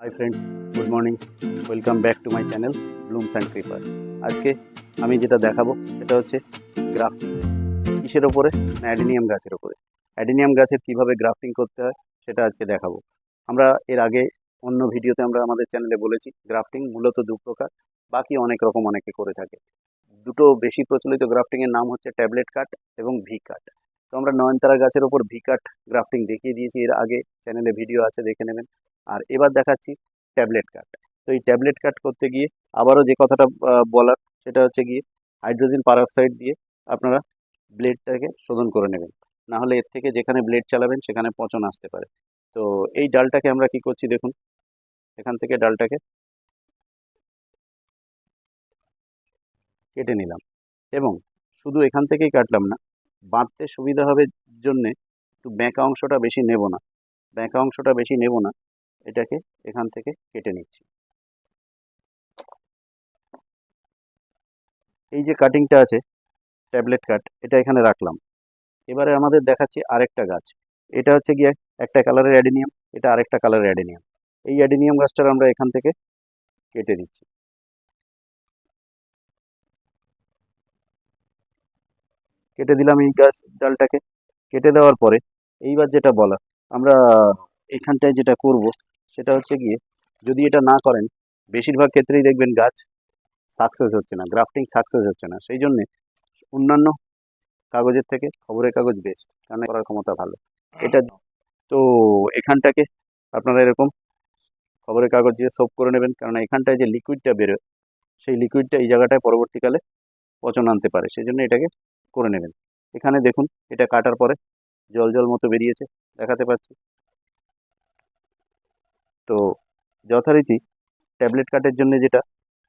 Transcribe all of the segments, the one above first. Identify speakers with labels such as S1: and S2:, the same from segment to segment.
S1: Hi friends good morning welcome back to my channel blooms and creeper আজকে আমি যেটা দেখাবো, সেটা হচ্ছে গ্রাফটিং কিসের ওপরে? না, অ্যাডিনিয়াম গাছের ওপরে। অ্যাডিনিয়াম গাছের কীভাবে গ্রাফটিং করতে হয়, সেটা আজকে দেখাবো। আমরা এর আগে অন্য ভিডিওতে আমরা আমাদের চ্যানেলে বলেছি গ্রাফটিং মূলত দু প্রকার, বাকি অনেক রকম অনেকে করে থাকে। দুটো বেশি প্রচলিত গ্রাফটিংয়ের নাম হচ্ছে ট্যাবলেট কাট এবং ভি কাট তো আমরা নয়নতারা গাছের ওপর ভি কাট গ্রাফটিং দেখিয়ে দিয়েছি, এর আগে চ্যানেলে ভিডিও আছে, দেখে নেবেন। আর এবার দেখাচ্ছি ট্যাবলেট কাট তো এই ট্যাবলেট কাট করতে গিয়ে আবারও যে কথাটা বলার সেটা হচ্ছে গিয়ে হাইড্রোজেন পারঅক্সাইড দিয়ে আপনারা ব্লেডটাকে শোধন করে নেবেন। না হলে এর থেকে যেখানে ব্লেড চালাবেন সেখানে পচন আসতে পারে। তো এই ডালটাকে আমরা কি করছি দেখুন, এখান থেকে ডালটাকে কেটে নিলাম এবং শুধু এখান থেকেই কাটলাম না, বাঁধতে সুবিধা হবে জন্যে একটু ব্যাঁকা অংশটা বেশি নেব না। ব্যাঁকা অংশটা বেশি নেব না এটাকে এখান থেকে কেটে নিচ্ছি। এই যে কাটিংটা আছে ট্যাবলেট কাট এটা এখানে রাখলাম। এবারে আমাদের দেখাচ্ছি আরেকটা গাছ। এটা হচ্ছে গিয়ে একটা কালারের অ্যাডিনিয়াম, এটা আরেকটা কালারের অ্যাডিনিয়াম। এই অ্যাডিনিয়াম গাছটার আমরা এখান থেকে কেটে দিচ্ছি কেটে দিলাম এই গাছ, ডালটাকে। কেটে দেওয়ার পরে এইবার যেটা বলা, আমরা এখানটায় যেটা করব সেটা হচ্ছে গিয়ে যদি এটা না করেন, বেশিরভাগ ক্ষেত্রেই দেখবেন গাছ সাকসেস হচ্ছে না গ্রাফটিং সাকসেস হচ্ছে না। সেই জন্যে অন্যান্য কাগজের থেকে খবরের কাগজ বেস্ট কারণ করার ক্ষমতা ভালো। এটা তো এখানটাকে আপনারা এরকম খবরের কাগজ দিয়ে সোপ করে নেবেন কারণ এখানটায় যে লিকুইডটা বেরোয়, সেই লিকুইডটা এই জায়গাটায় পরবর্তীকালে পচন আনতে পারে। সেই জন্য এটাকে করে নেবেন। এখানে দেখুন, এটা কাটার পরে জল জল মতো বেরিয়েছে, দেখাতে পাচ্ছি। তো যথারীতি ট্যাবলেট কাটের জন্য যেটা,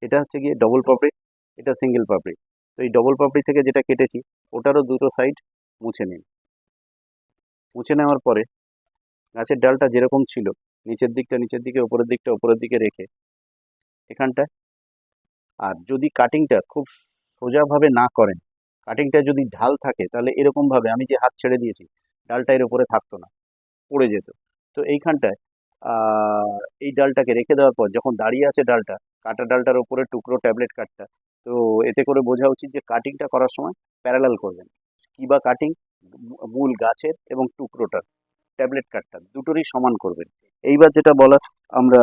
S1: এটা হচ্ছে গিয়ে ডবল পাপড়ি এটা সিঙ্গেল পাপড়ি তো এই ডবল পাপড়ি থেকে যেটা কেটেছি, ওটারও দুটো সাইড মুছে নিন। মুছে নেওয়ার পরে গাছের ডালটা যেরকম ছিল, নিচের দিকটা, নিচের দিকে, উপরের দিকটা ওপরের দিকে রেখে এখানটায়, আর যদি কাটিংটা খুব সোজাভাবে না করেন কাটিংটা যদি ঢাল থাকে, তাহলে এরকমভাবে আমি যে হাত ছেড়ে দিয়েছি, ডালটা এর উপরে থাকতো না, পড়ে যেত। তো এইখানটায় এই ডালটাকে রেখে দেওয়ার পর যখন দাঁড়িয়ে আছে ডালটা, কাটা ডালটার উপরে টুকরো ট্যাবলেট কাটটা, তো এতে করে বোঝা উচিত যে কাটিংটা করার সময় প্যারালাল করবেন। কি বা কাটিং মূল গাছের এবং টুকরোটার ট্যাবলেট কাটটা দুটোরই সমান করবেন। এইবার যেটা বলার, আমরা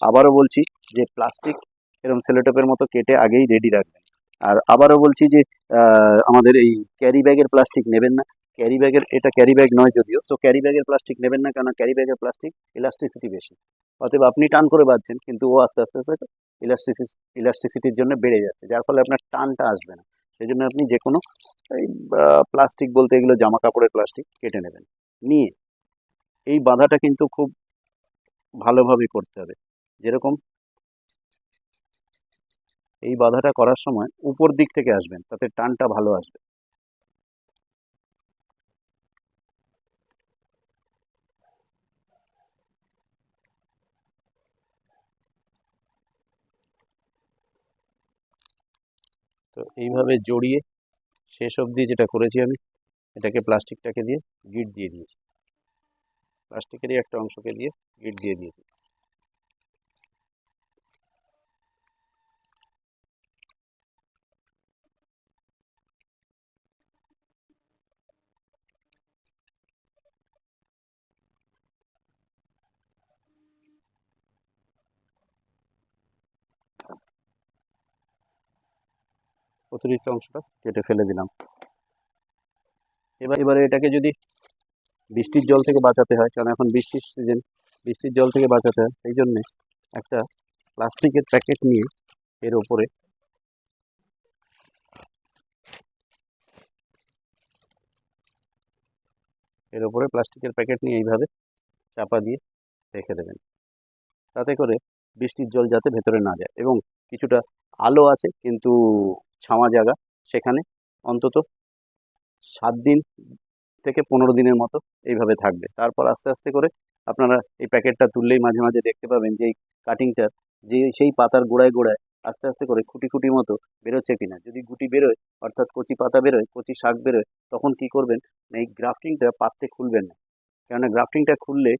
S1: আবারও বলছি যে প্লাস্টিক এরকম সেলোটেপের মতো কেটে আগেই রেডি রাখবেন। আর আবারও বলছি যে আমাদের এই ক্যারি ব্যাগের প্লাস্টিক নেবেন না। ক্যারি ব্যাগের এটা ক্যারি ব্যাগ নয় যদিও, তো ক্যারি ব্যাগের প্লাস্টিক নেবেন না কেন ক্যারি ব্যাগের প্লাস্টিক ইলাস্ট্রিসিটি বেশি। অতএব আপনি টান করে বাঁধছেন, কিন্তু ও আস্তে আস্তে আস্তে ইলাস্টিসিটি ইলাস্টিসিটির জন্য বেড়ে যাচ্ছে, যার ফলে আপনার টানটা আসবে না। সেই জন্য আপনি যে কোনো এই প্লাস্টিক বলতে এগুলো জামা কাপড়ের প্লাস্টিক কেটে নেবেন। নিয়ে এই বাঁধাটা কিন্তু খুব ভালোভাবে করতে হবে। যেরকম এই বাঁধাটা করার সময় উপর দিক থেকে আসবেন, তাতে টানটা ভালো আসবে। তো এইভাবে জড়িয়ে শেষ অবধি যেটা করেছি আমি, এটাকে প্লাস্টিকটাকে দিয়ে গিট দিয়ে দিয়েছি। প্লাস্টিকেরই একটা অংশকে দিয়ে গিট দিয়ে দিয়েছি। অতিরিক্ত অংশটা কেটে ফেলে দিলাম। এবার, এবারে এটাকে যদি বৃষ্টির জল থেকে বাঁচাতে হয়, কারণ এখন বৃষ্টির সিজন বৃষ্টির জল থেকে বাঁচাতে হয়, সেই জন্যে একটা প্লাস্টিকের প্যাকেট নিয়ে এর ওপরে এর ওপরে প্লাস্টিকের প্যাকেট নিয়ে এইভাবে চাপা দিয়ে রেখে দেবেন। তাতে করে বৃষ্টির জল যাতে ভেতরে না যায় এবং কিছুটা আলো আছে, কিন্তু ছাওয়া জায়গা সেখানে অন্তত সাত দিন থেকে পনেরো দিনের মতো এইভাবে থাকবে। তারপর আস্তে আস্তে করে আপনারা এই প্যাকেটটা তুললেই মাঝে মাঝে দেখতে পাবেন যে এই কাটিংটা যে সেই পাতার গোড়ায় গোড়ায় আস্তে আস্তে করে খুঁটি খুঁটি মতো বেরোচ্ছে কিনা। যদি গুটি বেরোয়, অর্থাৎ কচি পাতা বেরোয়, কচি শাক বেরোয়, তখন কি করবেন? এই গ্রাফটিংটা পাততে খুলবেন না। কেননা গ্রাফটিংটা খুললে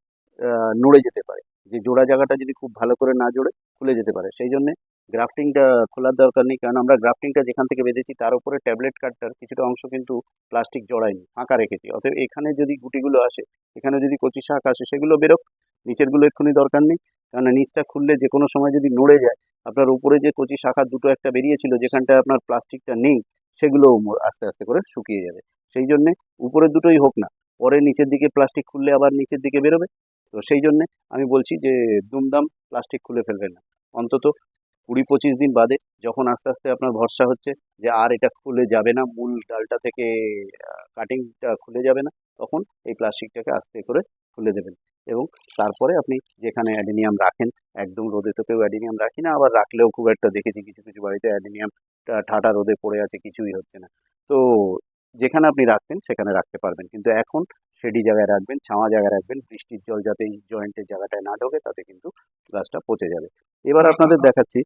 S1: নড়ে যেতে পারে। যে জোড়া জায়গাটা যদি খুব ভালো করে না জোড়ে, খুলে যেতে পারে। সেই জন্যে গ্রাফটিংটা খোলার দরকার নেই, কারণ আমরা গ্রাফটিংটা যেখান থেকে বেঁধেছি তার উপরে ট্যাবলেট কাটটার কিছুটা অংশ কিন্তু প্লাস্টিক জড়ায়নি, ফাঁকা রেখেছি। অতএব এখানে যদি গুটিগুলো আসে, এখানে যদি কচি শাক আসে, সেগুলো বেরোক, নিচেরগুলো এক্ষুনি দরকার নেই কারণ নিচটা খুললে যে কোনো সময় যদি নড়ে যায়, আপনার উপরে যে কচি শাখা দুটো একটা বেরিয়েছিল, যেখানটায় আপনার প্লাস্টিকটা নেই সেগুলো আস্তে আস্তে করে শুকিয়ে যাবে। সেই জন্যে উপরের দুটোই হোক না, পরে নিচের দিকে প্লাস্টিক খুললে আবার নিচের দিকে বেরোবে। তো সেই জন্যে আমি বলছি যে, দুমদাম প্লাস্টিক খুলে ফেলবেন না। অন্তত কুড়ি পঁচিশ দিন বাদে যখন আস্তে আস্তে আপনার ভরসা হচ্ছে যে আর এটা খুলে যাবে না মূল ডালটা থেকে কাটিংটা খুলে যাবে না তখন এই প্লাস্টিকটাকে আস্তে করে খুলে দেবেন। এবং তারপরে আপনি যেখানে অ্যাডিনিয়াম রাখেন একদম রোদে তো কেউ অ্যাডিনিয়াম রাখি না আবার রাখলেও খুব একটা দেখেছি কিছু কিছু বাড়িতে অ্যাডিনিয়ামটা ঠাটা রোদে পড়ে আছে কিছুই হচ্ছে না। তো যেখানে আপনি রাখতেন সেখানে রাখতে পারবেন। কিন্তু এখন শেডি জায়গায় রাখবেন ছাওয়া জায়গায় রাখবেন বৃষ্টির জল যাতে এই জয়েন্টের জায়গাটায় না ঢোকে তাতে কিন্তু গাছটা পচে যাবে। এবার আপনাদের দেখাচ্ছি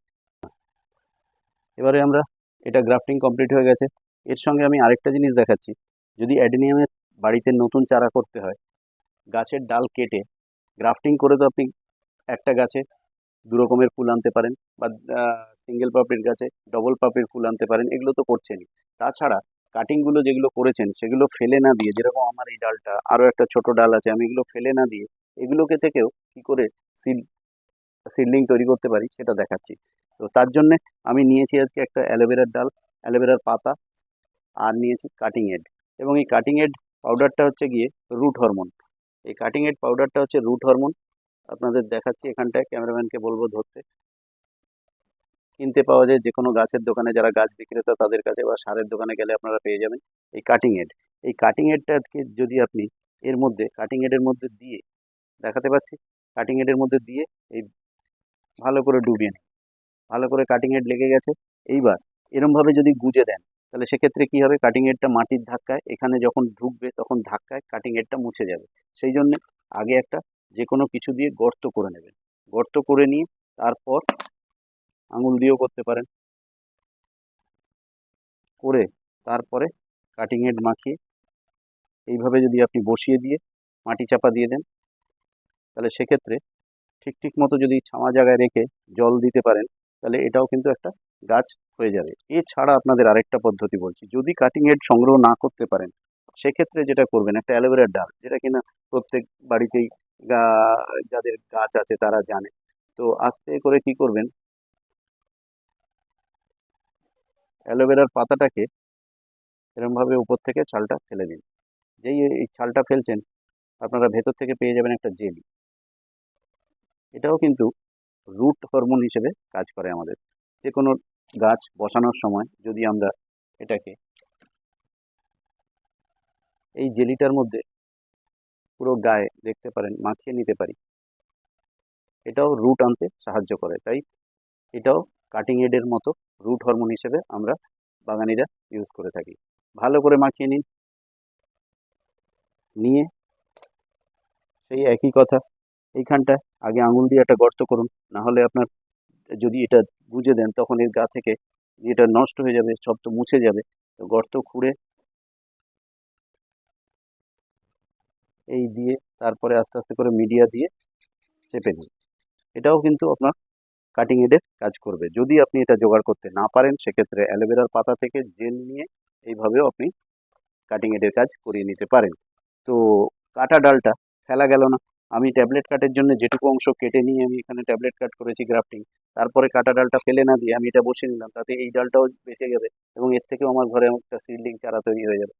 S1: এবারে আমরা এটা গ্রাফটিং কমপ্লিট হয়ে গেছে। এর সঙ্গে আমি আরেকটা জিনিস দেখাচ্ছি। যদি অ্যাডিনিয়ামের বাড়িতে নতুন চারা করতে হয়, গাছের ডাল কেটে গ্রাফটিং করে তো আপনি একটা গাছে দু রকমের ফুল আনতে পারেন বা সিঙ্গেল পাপড়ির গাছে ডবল পাপড়ির ফুল আনতে পারেন, এগুলো তো করছেনই। তাছাড়া কাটিংগুলো যেগুলো করেছেন, সেগুলো ফেলে না দিয়ে, যেরকম আমার এই ডালটা, আরও একটা ছোট ডাল আছে, আমি এগুলো ফেলে না দিয়ে, এগুলোকে থেকেও কি করে সিড সিডলিং তৈরি করতে পারি সেটা দেখাচ্ছি। তো তার জন্যে আমি নিয়েছি আজকে একটা অ্যালোভেরার ডাল, অ্যালোভেরার পাতা আর নিয়েছি কাটিং এড এবং এই কাটিং এড পাউডারটা হচ্ছে গিয়ে রুট হরমোন এই কাটিং এড পাউডারটা হচ্ছে রুট হরমোন আপনাদের দেখাচ্ছি এখানটায় ক্যামেরাম্যানকে বলব ধরতে। কিনতে পাওয়া যায় যে কোনো গাছের দোকানে, যারা গাছ বিক্রেতা তাদের কাছে বা সারের দোকানে গেলে আপনারা পেয়ে যাবেন এই কাটিং এড এই কাটিং এডটাকে যদি আপনি এর মধ্যে কাটিং এডের মধ্যে দিয়ে দেখাতে পাচ্ছি কাটিং এডের মধ্যে দিয়ে এই ভালো করে ডুবিয়ে নিন। ভালো করে কাটিং এড লেগে গেছে। এইবার এরমভাবে যদি গুজে দেন, তাহলে সেক্ষেত্রে কী হবে? কাটিং এডটা মাটির ধাক্কায়, এখানে যখন ঢুকবে তখন ধাক্কায় কাটিং এডটা মুছে যাবে। সেই জন্যে আগে একটা যে কোনো কিছু দিয়ে গর্ত করে নেবেন। গর্ত করে নিয়ে তারপর আঙুল দিয়েও করতে পারেন। করে তারপরে কাটিং এড মাখিয়ে এইভাবে যদি আপনি বসিয়ে দিয়ে মাটি চাপা দিয়ে দেন, তাহলে সেক্ষেত্রে ঠিক ঠিক মতো যদি ছামা জায়গায় রেখে জল দিতে পারেন তাহলে এটাও কিন্তু একটা গাছ হয়ে যাবে। এছাড়া আপনাদের আরেকটা পদ্ধতি বলছি, যদি কাটিং হেড সংগ্রহ না করতে পারেন, সেক্ষেত্রে যেটা করবেন একটা অ্যালোভেরার ডাল, যেটা কিনা প্রত্যেক বাড়িতেই যাদের গাছ আছে তারা জানে। তো আস্তে করে কি করবেন? অ্যালোভেরার পাতাটাকে এরমভাবে উপর থেকে ছালটা ফেলে দিন। যেই এই ছালটা ফেলছেন, আপনারা ভেতর থেকে পেয়ে যাবেন একটা জেলি। এটাও কিন্তু রুট হরমোন হিসেবে কাজ করে আমাদের। যে কোনো গাছ বসানোর সময় যদি আমরা এটাকে এই জেলিটার মধ্যে পুরো গায়ে দেখতে পারেন, মাখিয়ে নিতে পারি। এটাও রুট আনতে সাহায্য করে। তাই এটাও কাটিং এডের মতো রুট হরমোন হিসেবে আমরা বাগানিরা ইউজ করে থাকি। ভালো করে মাখিয়ে নিন। নিয়ে সেই একই কথা এইখানটায় আগে আঙুল দিয়ে একটা গর্ত করুন না হলে আপনার যদি এটা গুজে দেন, তখন এর গা থেকে এটা নষ্ট হয়ে যাবে, সব তো মুছে যাবে। তো গর্ত খুঁড়ে এই দিয়ে তারপরে আস্তে আস্তে করে মিডিয়া দিয়ে চেপে নিন এটাও কিন্তু আপনার কাটিং এডের কাজ করবে। যদি আপনি এটা জোগাড় করতে না পারেন, সেক্ষেত্রে অ্যালোভেরার পাতা থেকে জেল নিয়ে এইভাবেও আপনি কাটিং এডের কাজ করিয়ে নিতে পারেন। তো কাটা ডালটা ফেলা গেল না। আমি ট্যাবলেট কাটের জন্য যেটুকু অংশ কেটে নিয়ে আমি এখানে ট্যাবলেট কাট করেছি গ্রাফটিং তারপরে কাটা ডালটা ফেলে না দিয়ে আমি এটা বসে নিলাম, তাতে এই ডালটাও বেঁচে যাবে এবং এর থেকেও আমার ঘরে একটা সিডলিং চারা তৈরি হয়ে যাবে।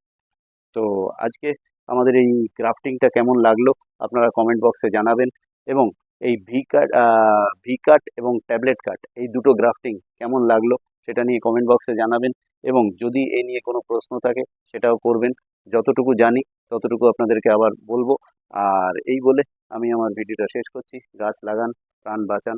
S1: তো আজকে আমাদের এই গ্রাফটিংটা কেমন লাগল আপনারা কমেন্ট বক্সে জানাবেন এবং এই ভি কাট ভি কাট এবং ট্যাবলেট কাট এই দুটো গ্রাফটিং কেমন লাগল সেটা নিয়ে কমেন্ট বক্সে জানাবেন এবং যদি এই নিয়ে কোনো প্রশ্ন থাকে সেটাও করবেন। যতটুকু জানি ততটুকু আপনাদেরকে আবার বলব। আর এই বলে আমি আমার ভিডিওটা শেষ করছি। গাছ লাগান প্রাণ বাঁচান।